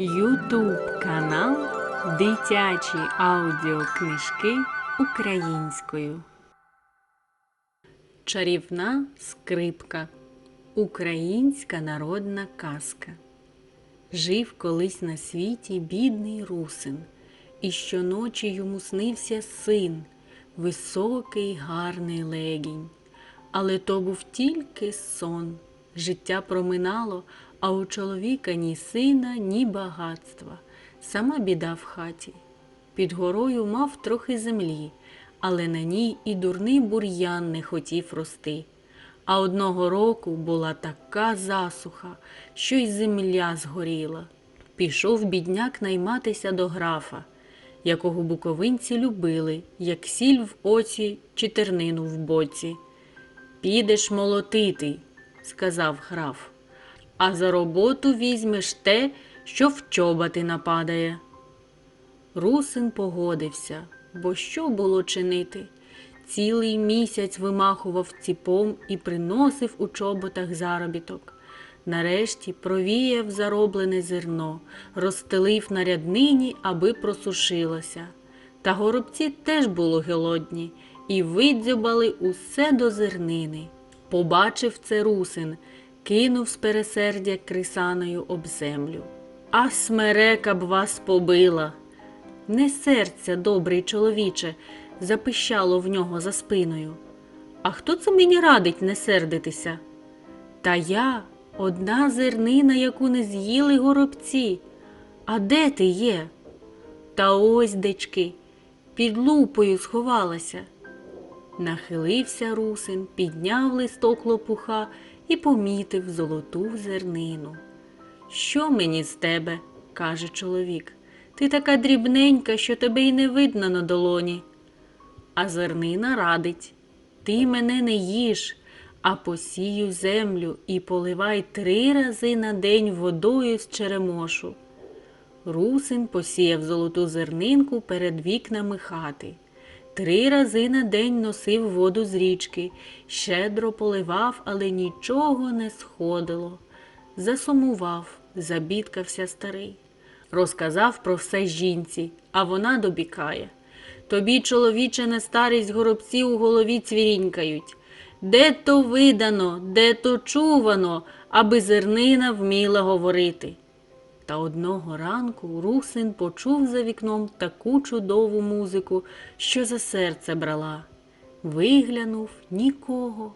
Ютуб канал Дитячі аудіокнижки українською. Чарівна скрипка. Українська народна казка. Жив колись на світі бідний русин, і щоночі йому снився син, високий гарний легінь. Але то був тільки сон. Життя проминало, а у чоловіка ні сина, ні багатства. Сама біда в хаті. Під горою мав трохи землі, але на ній і дурний бур'ян не хотів рости. А одного року була така засуха, що й земля згоріла. Пішов бідняк найматися до графа, якого буковинці любили, як сіль в оці чи тернину в боці. Підеш молотити, сказав граф, а за роботу візьмеш те, що в чоботи нападає. Русин погодився, бо що було чинити? Цілий місяць вимахував ціпом і приносив у чоботах заробіток. Нарешті провіяв зароблене зерно, розстелив на ряднині, аби просушилося. Та горобці теж були голодні і видзьобали усе до зернини. Побачив це русин, кинув з пересердя крисаною об землю. А смерека б вас побила. Не серця, добрий чоловіче, запищало в нього за спиною. А хто це мені радить не сердитися? Та я одна зернина, яку не з'їли горобці. А де ти є? Та ось, дечки, під лупою сховалася. Нахилився русин, підняв листок лопуха і помітив золоту зернину. Що мені з тебе? каже чоловік. Ти така дрібненька, що тебе й не видно на долоні. А зернина радить ти мене не їж, а посію землю і поливай три рази на день водою з черемошу. Русин посіяв золоту зернинку перед вікнами хати. Три рази на день носив воду з річки, щедро поливав, але нічого не сходило. Засумував, забідкався старий. Розказав про все жінці, а вона добікає. Тобі, чоловіче, на старість горобці у голові цвірінькають. Де то видано, де то чувано, аби зернина вміла говорити. Та одного ранку русин почув за вікном таку чудову музику, що за серце брала. Виглянув нікого,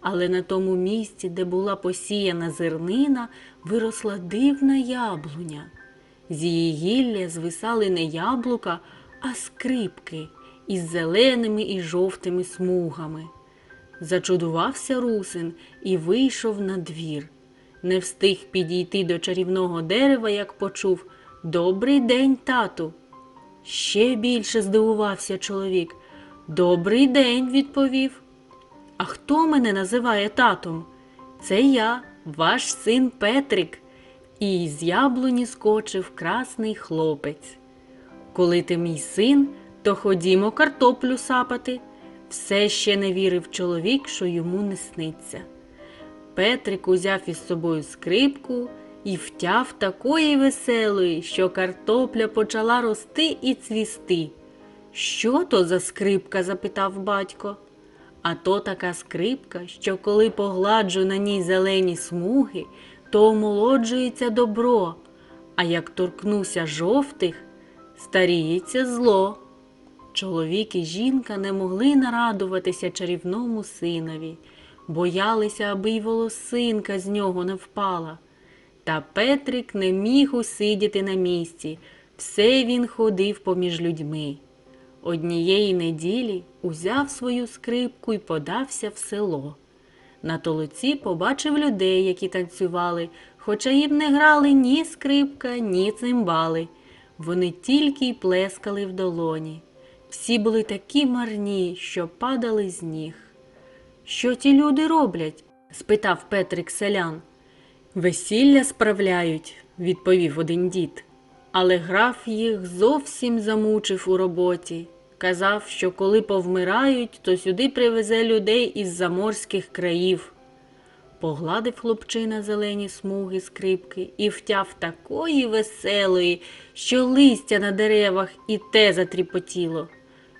але на тому місці, де була посіяна зернина, виросла дивна яблуня. З її гілля звисали не яблука, а скрипки із зеленими і жовтими смугами. Зачудувався русин і вийшов на двір. Не встиг підійти до чарівного дерева, як почув Добрий день, тату. Ще більше здивувався чоловік. Добрий день, відповів. А хто мене називає татом? Це я, ваш син Петрик. І з яблуні скочив красний хлопець. Коли ти мій син, то ходімо картоплю сапати. Все ще не вірив чоловік, що йому не сниться. Петрик узяв із собою скрипку і втяв такої веселої, що картопля почала рости і цвісти. Що то за скрипка? запитав батько. А то така скрипка, що коли погладжу на ній зелені смуги, то омолоджується добро, а як торкнуся жовтих, старіється зло. Чоловік і жінка не могли нарадуватися чарівному синові, боялися, аби й волосинка з нього не впала. Та Петрик не міг усидіти на місці, все він ходив поміж людьми. Однієї неділі узяв свою скрипку і подався в село. На толоці побачив людей, які танцювали, хоча їм не грали ні скрипка, ні цимбали. Вони тільки й плескали в долоні. Всі були такі марні, що падали з ніг. Що ті люди роблять? спитав Петрик селян. Весілля справляють, відповів один дід. Але граф їх зовсім замучив у роботі. Казав, що коли повмирають, то сюди привезе людей із заморських країв. Погладив хлопчина зелені смуги скрипки і втяв такої веселої, що листя на деревах і те затріпотіло.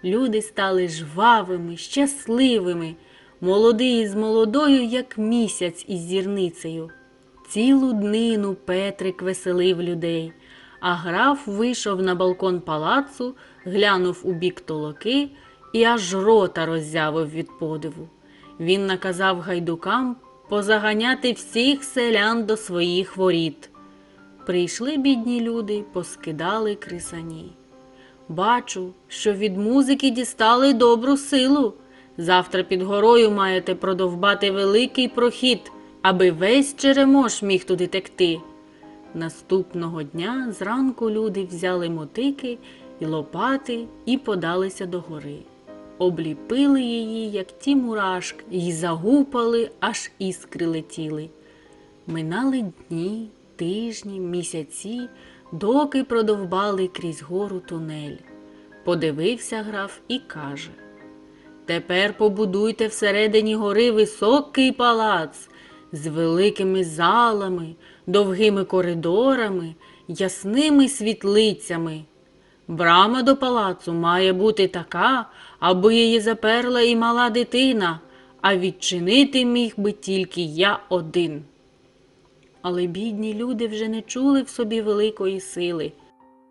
Люди стали жвавими, щасливими, молодий з молодою, як місяць із зірницею. Цілу днину Петрик веселив людей, а граф вийшов на балкон палацу, глянув у бік толоки і аж рота роззявив від подиву. Він наказав гайдукам позаганяти всіх селян до своїх воріт. Прийшли бідні люди, поскидали крисані. Бачу, що від музики дістали добру силу. Завтра під горою маєте продовбати великий прохід, аби весь черемош міг туди текти. Наступного дня зранку люди взяли мотики і лопати і подалися до гори. Обліпили її, як ті мурашки, і загупали, аж іскри летіли. Минали дні, тижні, місяці, доки продовбали крізь гору тунель. Подивився граф і каже: Тепер побудуйте всередині гори високий палац з великими залами, довгими коридорами, ясними світлицями. Брама до палацу має бути така, аби її заперла і мала дитина, а відчинити міг би тільки я один. Але бідні люди вже не чули в собі великої сили,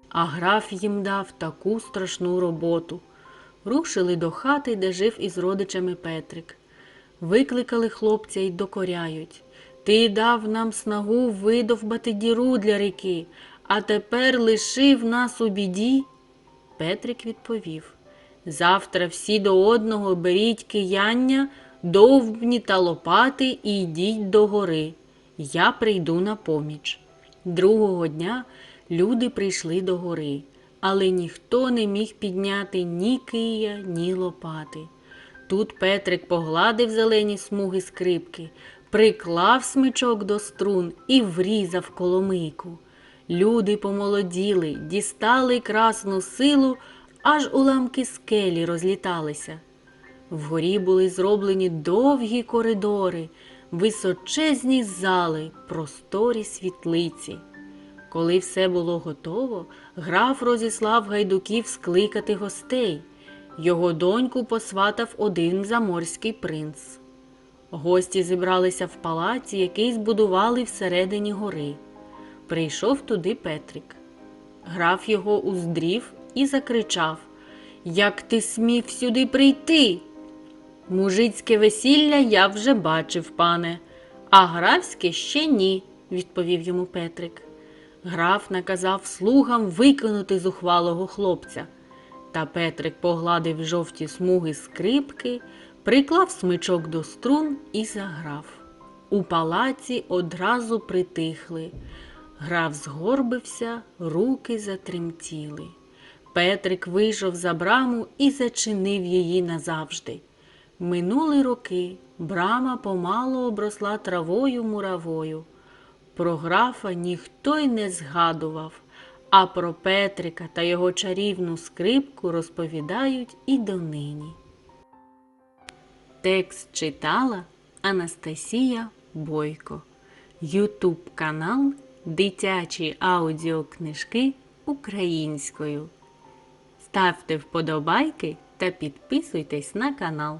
а граф їм дав таку страшну роботу. Рушили до хати, де жив із родичами Петрик. Викликали хлопця й докоряють. Ти дав нам снагу видовбати діру для ріки, а тепер лишив нас у біді. Петрик відповів Завтра всі до одного беріть кияння, довбні та лопати і йдіть до гори. Я прийду на поміч. Другого дня люди прийшли до гори, але ніхто не міг підняти ні кия, ні лопати. Тут Петрик погладив зелені смуги скрипки, приклав смичок до струн і врізав коломийку. Люди помолоділи, дістали красну силу, аж уламки скелі розліталися. Вгорі були зроблені довгі коридори, височезні зали, просторі світлиці. Коли все було готово, граф розіслав гайдуків скликати гостей. Його доньку посватав один заморський принц. Гості зібралися в палаці, який збудували всередині гори. Прийшов туди Петрик. Граф його уздрів і закричав Як ти смів сюди прийти? Мужицьке весілля я вже бачив, пане, а графське ще ні, відповів йому Петрик. Граф наказав слугам викинути зухвалого хлопця. Та Петрик погладив жовті смуги скрипки, приклав смичок до струн і заграв. У палаці одразу притихли. Граф згорбився, руки затремтіли. Петрик вийшов за браму і зачинив її назавжди. Минули роки, брама помало обросла травою муравою. Про графа ніхто й не згадував, а про Петрика та його чарівну скрипку розповідають і донині. Текст читала Анастасія Бойко. Ютуб канал Дитячі аудіокнижки українською. Ставте вподобайки та підписуйтесь на канал.